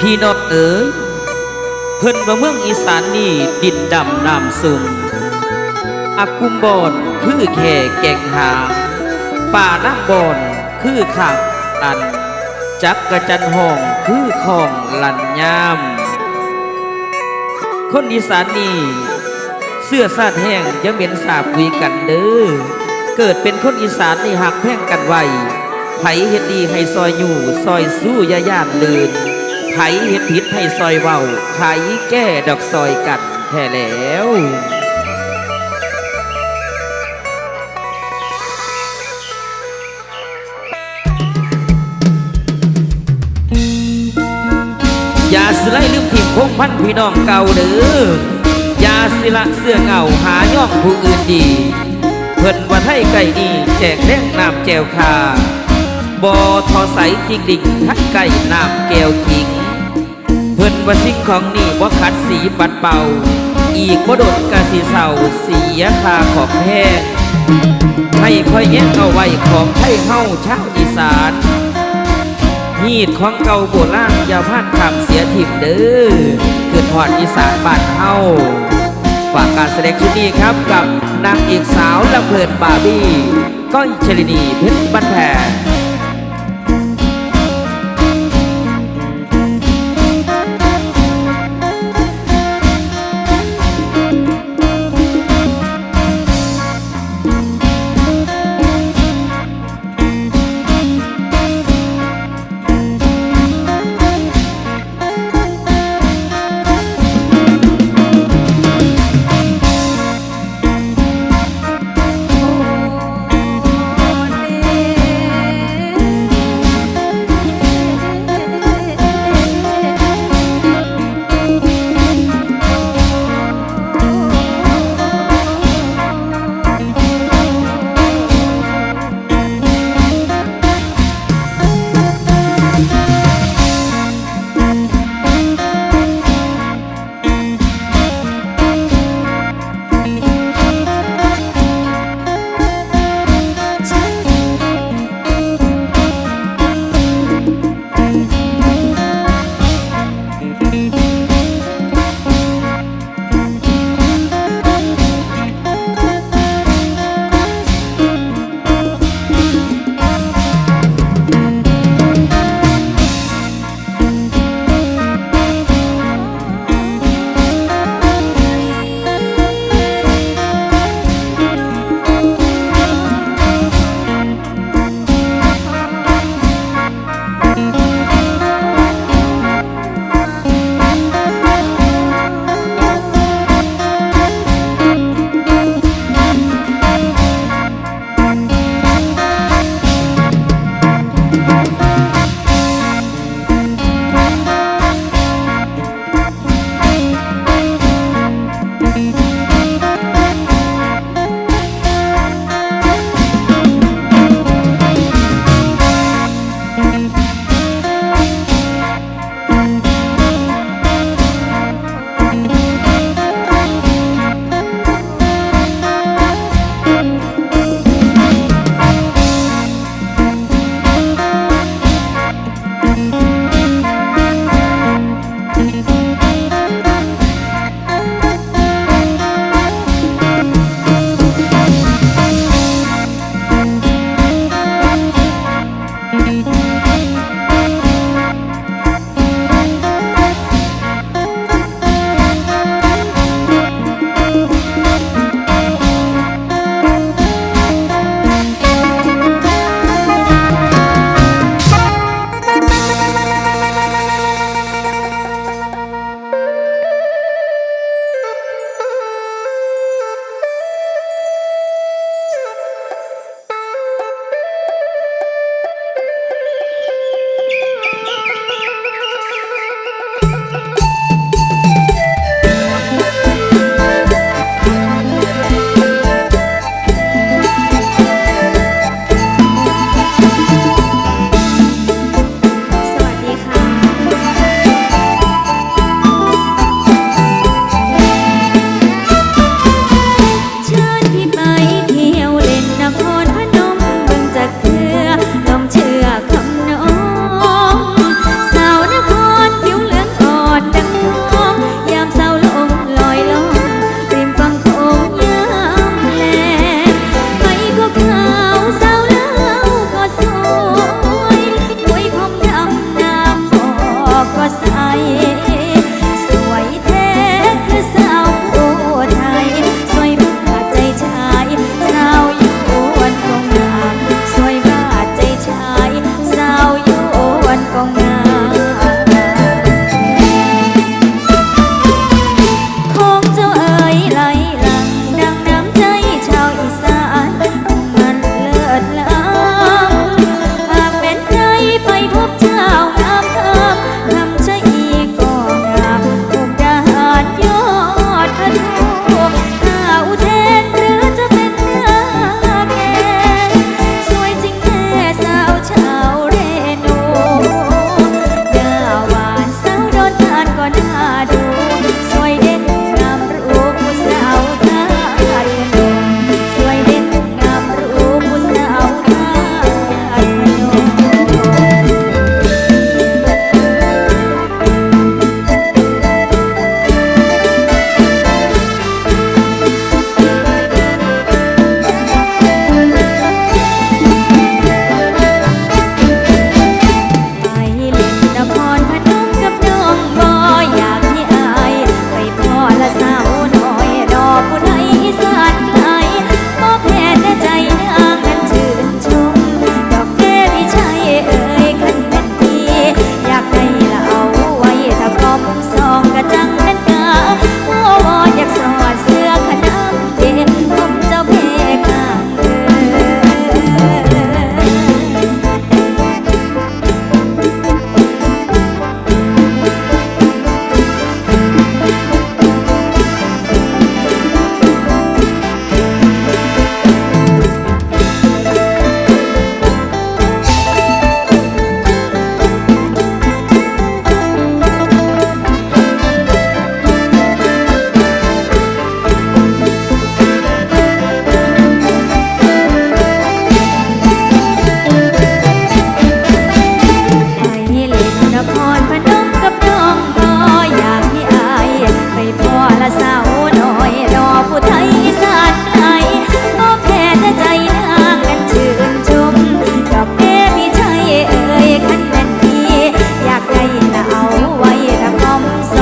พี่นอดเอ๋ยเพิ่นว่าเมืองอีสานนี่ดินดำน้ำสูงอากุมบอนคือแค่แก่งหางป่าน้ำบอนคือข้างตัน จักกระจันห้องคือของลันยามคนอีสานนี่เสื้อซาดแห้งยังเหม็นสาบคุยกันเด้อเกิดเป็นคนอีสานนี่หักแพ่งกันไว้ไผเฮ็ดดีให้ซอยอยู่ซอยสู้ยาย่านลืน ไผเฮ็ดผิดให้ซอยเว้าไผแก้ดอกซอยกันแท้แล้วอย่าสิไล่ลืมถิ่มพงพันพี่น้องเก่าเด้ออย่าสิละเสื้อเงาหาย่องผู้อื่นดี เพิ่นว่าให้ไก่ดีแจกแดงน้ำแจวคาบอทอใสจิกดิ่งทักไก่น้ำแก้วขิง เพิ่นว่าสิ่งของนี่บ่ขัดสีปัดเป่า อีกบ่โดดกะสีเศร้าเสียคาของแพงให้คอยแย่งเอาไว้ของไทยเฮาชาวอีสานมีดของเก่าโบราณอย่าพลาดคำเสียถิ่มเด้อเกิดหอดอีสานบ้านเฮาฝากการแสดงชุดนี้ครับกับนางเอกสาวลำเพลินบาร์บี้ก้อยชลินีเพชรบันแพง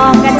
pongan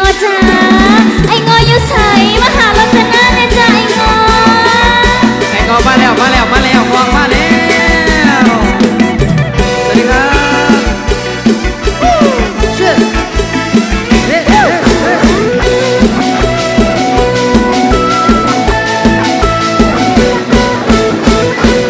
งอจ้าไอ้งออยู่ใส่มาหาเราจะหน้าในใจงอไอ้งอมาแล้วมาแล้วมา